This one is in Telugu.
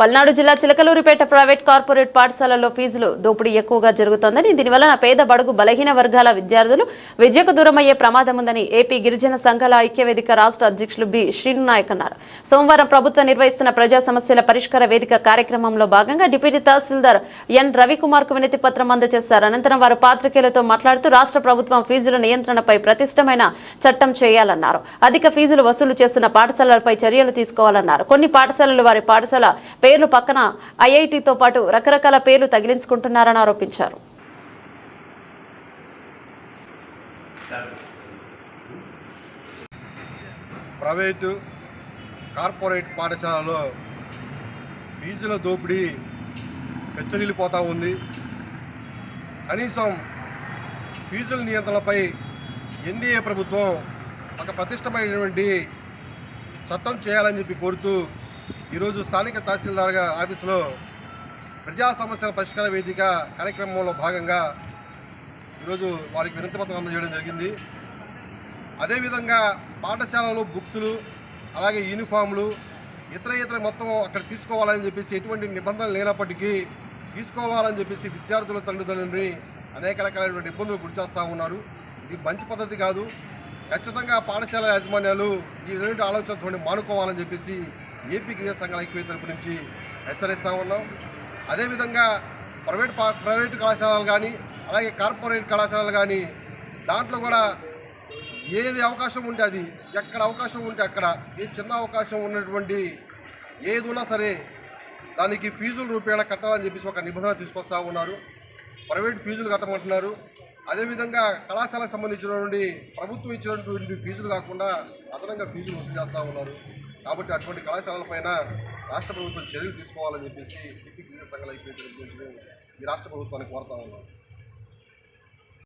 పల్నాడు జిల్లా చిలకలూరిపేట ప్రైవేట్ కార్పొరేట్ పాఠశాలల్లో ఫీజులు దోపిడీ ఎక్కువగా జరుగుతోందని దీనివలన పేద బడుగు బలహీన వర్గాల విద్యార్థులు విద్యకు దూరమయ్యే ప్రమాదం ఉందని ఏపీ గిరిజన సంఘాల ఐక్యవేదిక రాష్ట్ర అధ్యక్షులు బి. శ్రీనునాయక్ అన్నారు. సోమవారం ప్రభుత్వం నిర్వహిస్తున్న ప్రజా సమస్యల పరిష్కార వేదిక కార్యక్రమంలో భాగంగా డిప్యూటీ తహసీల్దార్ ఎన్. రవికుమార్కు వినతి పత్రం అందజేశారు. అనంతరం వారు పాత్రికేయులతో మాట్లాడుతూ రాష్ట్ర ప్రభుత్వం ఫీజుల నియంత్రణపై ప్రతిష్టమైన చట్టం చేయాలన్నారు. అధిక ఫీజులు వసూలు చేస్తున్న పాఠశాలలపై చర్యలు తీసుకోవాలన్నారు. కొన్ని పాఠశాలలు వారి పాఠశాల పేర్లు పక్కన ఐఐటితో పాటు రకరకాల పేర్లు తగిలించుకుంటున్నారని ఆరోపించారు. ప్రైవేటు కార్పొరేట్ పాఠశాలలో ఫీజుల దోపిడీ పెచ్చరిల్లిపోతూ ఉంది. కనీసం ఫీజుల నియంత్రణపై ఎన్డీఏ ప్రభుత్వం ఒక ప్రతిష్టమైనటువంటి చట్టం చేయాలని చెప్పి కోరుతూ ఈరోజు స్థానిక తహసీల్దార్ ఆఫీసులో ప్రజా సమస్యల పరిష్కార వేదిక కార్యక్రమంలో భాగంగా ఈరోజు వారికి వినతిపత్రం అందజేయడం జరిగింది. అదేవిధంగా పాఠశాలలో బుక్స్లు అలాగే యూనిఫామ్లు ఇతర ఇతర మొత్తం అక్కడ తీసుకోవాలని చెప్పేసి ఎటువంటి నిబంధనలు లేనప్పటికీ తీసుకోవాలని చెప్పేసి విద్యార్థుల తల్లిదండ్రులని అనేక రకాలైనటువంటి ఇబ్బందులు గురిచేస్తూ ఉన్నారు. ఇది మంచి పద్ధతి కాదు. ఖచ్చితంగా పాఠశాల యాజమాన్యాలు ఈ విధమైన ఆలోచనతో మానుకోవాలని చెప్పేసి ఏపీ గిరిజన సంఘాల ఐక్యవేద తరపు నుంచి హెచ్చరిస్తూ ఉన్నాం. అదేవిధంగా ప్రైవేట్ పా ప్రైవేటు కళాశాలలు కానీ అలాగే కార్పొరేట్ కళాశాలలు కానీ దాంట్లో కూడా ఏది అవకాశం ఉంటే అది ఎక్కడ అవకాశం ఉంటే అక్కడ ఏ చిన్న అవకాశం ఉన్నటువంటి ఏది ఉన్నా సరే దానికి ఫీజుల రూపేణా కట్టాలని చెప్పేసి ఒక నిబంధన తీసుకొస్తా ఉన్నారు. ప్రైవేట్ ఫీజులు కట్టమంటున్నారు. అదేవిధంగా కళాశాలకు సంబంధించినటువంటి ప్రభుత్వం ఇచ్చినటువంటి ఫీజులు కాకుండా అదనంగా ఫీజులు వసూలు చేస్తూ ఉన్నారు. కాబట్టి అటువంటి కళాశాలలపైన రాష్ట్ర ప్రభుత్వం చర్యలు తీసుకోవాలని చెప్పేసి డిప్యూటీ క్రీడా సంఘాల ఐపీ గురించి ఈ రాష్ట్ర ప్రభుత్వానికి కోరుతా ఉన్నాం.